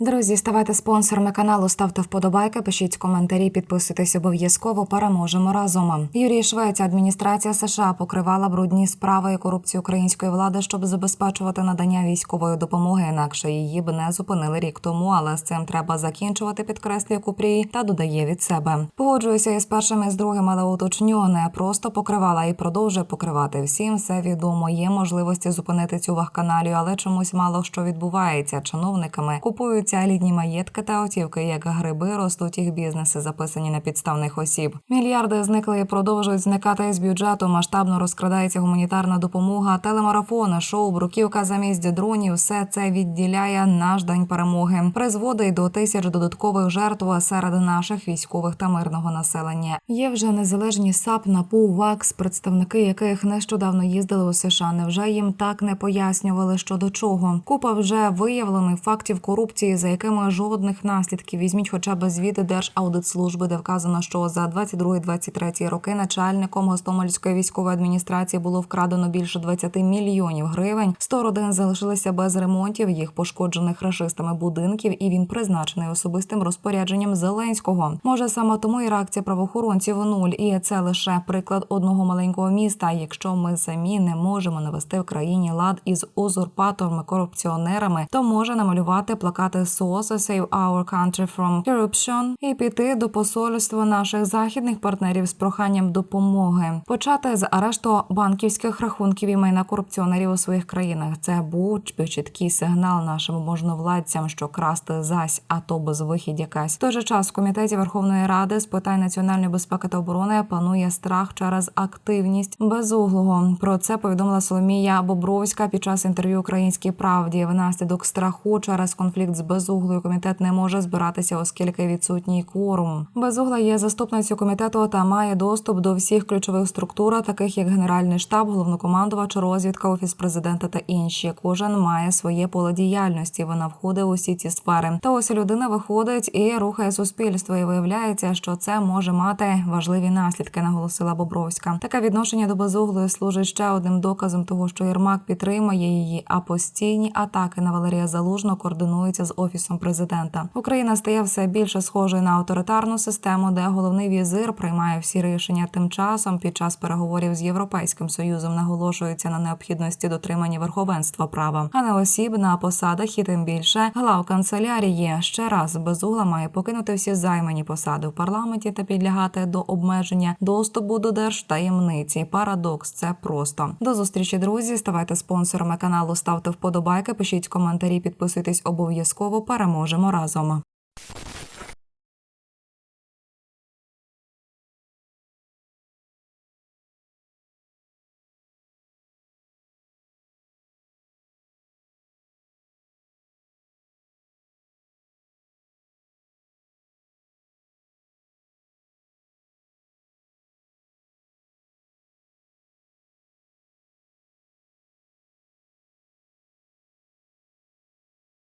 Друзі, ставайте спонсорами каналу, ставте вподобайки, пишіть коментарі, підписуйтесь обов'язково. Переможемо разом. Юрій Швець, адміністрація США покривала брудні справи і корупцію української влади, щоб забезпечувати надання військової допомоги. Інакше її б не зупинили рік тому, але з цим треба закінчувати. Підкреслює Купрій та додає від себе. Погоджуюся із першим і з другим, але уточню не просто покривала і продовжує покривати. Всім все відомо. Є можливості зупинити цю вахканалію, але чомусь мало що відбувається. Чиновниками купуються елітні маєтки та автівки, як гриби ростуть їх бізнеси, записані на підставних осіб. Мільярди зникли і продовжують зникати з бюджету. Масштабно розкрадається гуманітарна допомога, телемарафони, шоу, бруківка замість дронів. Все це відділяє наш день перемоги. Призводить до тисяч додаткових жертв серед наших військових та мирного населення. Є вже незалежні САП, НАПУ, ВАКС, представники яких нещодавно їздили у США. Невже їм так не пояснювали, що до чого? Купа вже виявлених фактів корупції, за якими жодних наслідків. Візьміть хоча б звіти Держаудитслужби, де вказано, що за 22-23 роки начальником Гостомельської військової адміністрації було вкрадено більше 20 мільйонів гривень. 100 родин залишилися без ремонтів їх пошкоджених рашистами будинків, і він призначений особистим розпорядженням Зеленського. Може саме тому і реакція правоохоронців нуль. І це лише приклад одного маленького міста. Якщо ми самі не можемо навести в країні лад із узурпаторами, корупціонерами, то може намалювати плакати СОС «Save our country from corruption» і піти до посольства наших західних партнерів з проханням допомоги, почати з арешту банківських рахунків і майна корупціонерів у своїх країнах. Це був чіткий сигнал нашим можновладцям, що красти зась, а то безвихідь якась. В той же час в комітеті Верховної Ради з питань національної безпеки та оборони панує страх через активність безуглого. Про це повідомила Соломія Бобровська під час інтерв'ю Українській правді. Внаслідок страху через конфлікт з безуглою комітет не може збиратися, оскільки відсутній кворум. Безугла є заступницею комітету та має доступ до всіх ключових структур, таких як Генеральний штаб, головнокомандувач, розвідка, офіс президента та інші. Кожен має своє поле діяльності. Вона входить у всі ці сфери. Та ось людина виходить і рухає суспільство. І виявляється, що це може мати важливі наслідки, наголосила Бобровська. Таке відношення до безуглої служить ще одним доказом того, що Єрмак підтримує її, а постійні атаки на Валерія Залужного координуються з офісом президента. Україна стає все більше схожою на авторитарну систему, де головний візир приймає всі рішення. Тим часом під час переговорів з європейським союзом наголошується на необхідності дотримання верховенства права, а не осіб на посадах і тим більше глав канцелярії. Ще раз безугла має покинути всі займані посади в парламенті та підлягати до обмеження доступу до держтаємниці. Парадокс це просто до зустрічі, друзі. Ставайте спонсорами каналу, ставте вподобайки, пишіть коментарі, підписуйтесь обов'язково переможемо разом.